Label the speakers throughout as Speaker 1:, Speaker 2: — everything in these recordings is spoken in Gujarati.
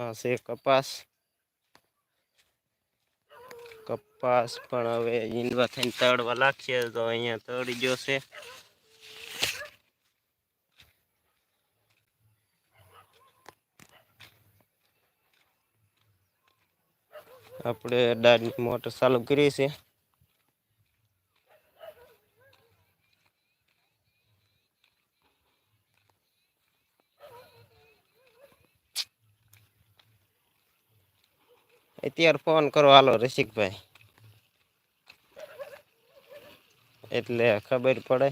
Speaker 1: આ છે કપાસ. કપાસ પણ હવે ઈંડવા થઈને તળવા લાગશે તો અહીંયા તળી ગયો છે. આપણે દાળની મોટર ચાલુ કરી છે. અત્યારે ફોન કરો. હાલો, રસિકભાઈ. એટલે ખબર પડે.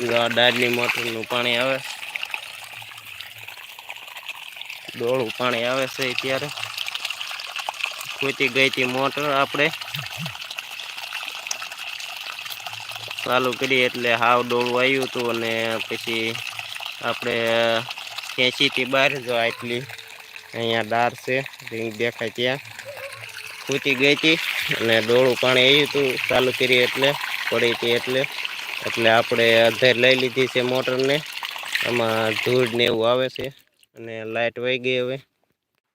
Speaker 1: મોટર મોટરનું પાણી આવે. ડોળું પાણી આવે છે અત્યારે. ખૂટી ગઈ હતી મોટર આપણે. ચાલુ કરી એટલે હાવ ડોળું આવ્યું હતું અને પછી આપણે ખેંચીથી બહાર જો આટલી. અહીંયા દાર છે રીંગ દેખાય ત્યાં. ખૂટી ગઈ હતી અને ડોળું પાણી આવ્યું હતું ચાલુ કરી એટલે, પડી હતી એટલે. એટલે આપણે અધેર લઈ લીધી છે મોટરને. આમાં ધૂળ ને એવું આવે છે અને લાઇટ વહી ગઈ હવે,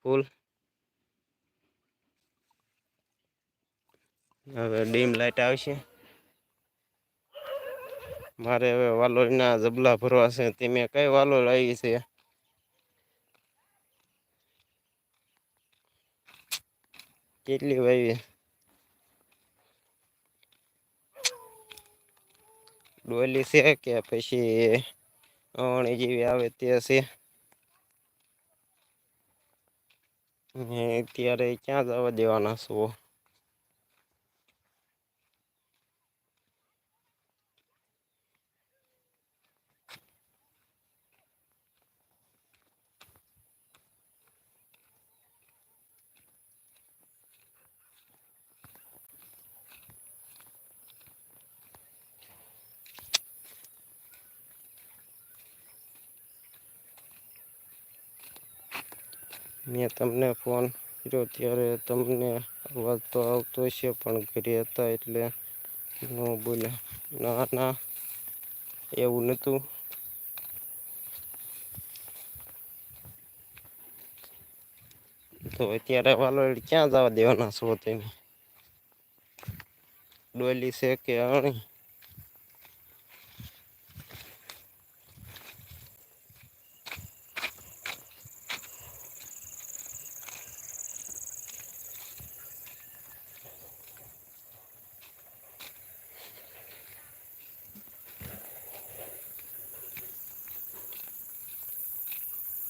Speaker 1: ફૂલ. હવે ડીમ લાઇટ આવશે. મારે હવે વાલોળના જબલા ભરવા છે, તે મેં કઈ વાલોળ આવી છે? કેટલી વાવી ડોલી છે કે પછી અવણી જેવી આવે તે છે? અત્યારે ક્યાં જવા દેવાના છો? મેં તમને ફોન કર્યો ત્યારે તમને અવાજ તો આવતો હશે, પણ ઘરે હતા એટલે ન બોલ્યા. ના ના, એવું નહોતું તો અત્યારે વાલો ક્યાં જવા દેવાના છો તમે? ડોલી છે કે અણી?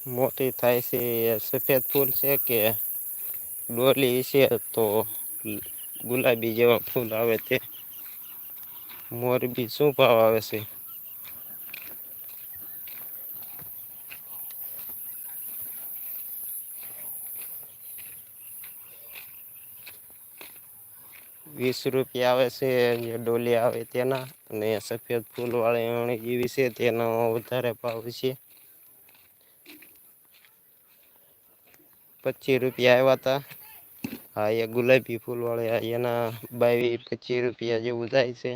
Speaker 1: મોટી થાય છે સફેદ ફૂલ છે કે ડોલી છે, તો ગુલાબી જેવા ફૂલ આવે તે મોરબી શું ભાવ આવે છે? વીસ રૂપિયા આવે છે, જે ડોલી આવે તેના, અને સફેદ ફૂલવાળી જેવી છે, તેનો વધારે ભાવ છે. પચીસ રૂપિયા આવ્યા હતા હા, એ ગુલાબી ફૂલવાળા એના બાવીસ પચીસ રૂપિયા જેવું થાય છે.